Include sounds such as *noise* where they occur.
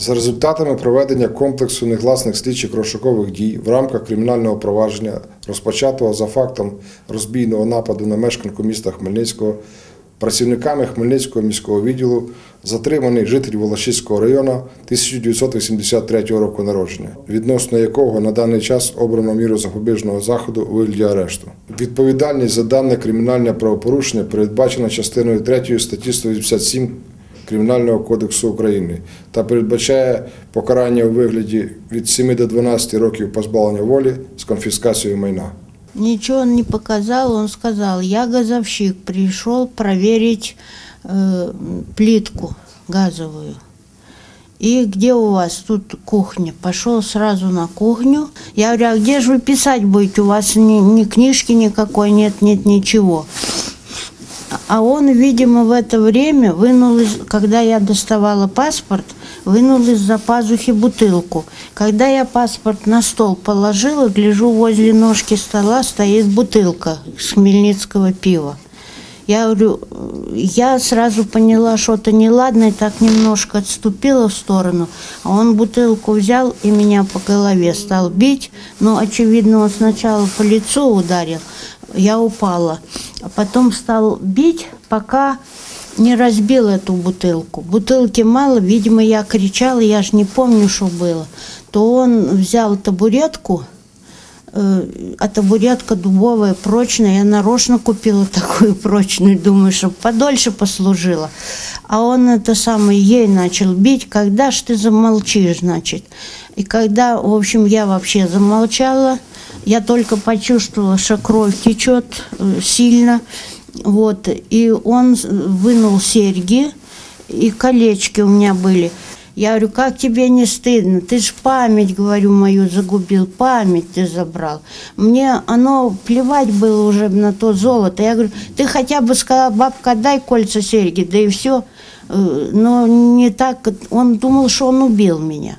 За результатами проведення комплексу негласних слідчих розшукових дій в рамках кримінального провадження, розпочатого за фактом розбійного нападу на мешканку міста Хмельницького, працівниками Хмельницького міського відділу затриманий житель Волошиського району 1983 року народження, відносно якого на даний час обрано міру запобіжного заходу у вигляді арешту. Відповідальність за дане кримінальне правопорушення передбачена частиною 3 статті 187 Кримінального кодексу України та передбачає покарання у вигляді від 7 до 12 років позбавлення волі з конфіскацією майна. Ничего он не показал, он сказал, я газовщик, пришел проверить э, плитку газовую. И где у вас тут кухня? Пошел сразу на кухню. Я говорю, а где же вы писать будете? У вас ни, ни книжки никакой нет, нет ничего. А он, видимо, в это время вынул, из, когда я доставала паспорт, вынул из-за пазухи бутылку. Когда я паспорт на стол положила, гляжу, возле ножки стола стоит бутылка с хмельницкого пива. Я говорю, я сразу поняла что-то неладное, так немножко отступила в сторону, а он бутылку взял и меня по голове стал бить. Но, очевидно, он сначала по лицу ударил, я упала, а потом стал бить, пока не разбил эту бутылку. Бутылки мало, видимо, я кричала, я ж не помню, что было. То он взял табуретку, э, а табуретка дубовая, прочная. Я нарочно купила *laughs* такую прочную, думаю, чтобы подольше послужила. А он это самое ей начал бить. Когда ж ты замолчишь, значит? И когда, в общем, я вообще замолчала, я только почувствовала, что кровь течет э, сильно. Вот. И он вынул серьги, и колечки у меня были. Я говорю, как тебе не стыдно? Ты ж память, говорю, мою загубил, память ты забрал. Мне оно плевать было уже на то золото. Я говорю, ты хотя бы сказала, бабка, дай кольца серьги, да и все. Но не так, он думал, что он убил меня.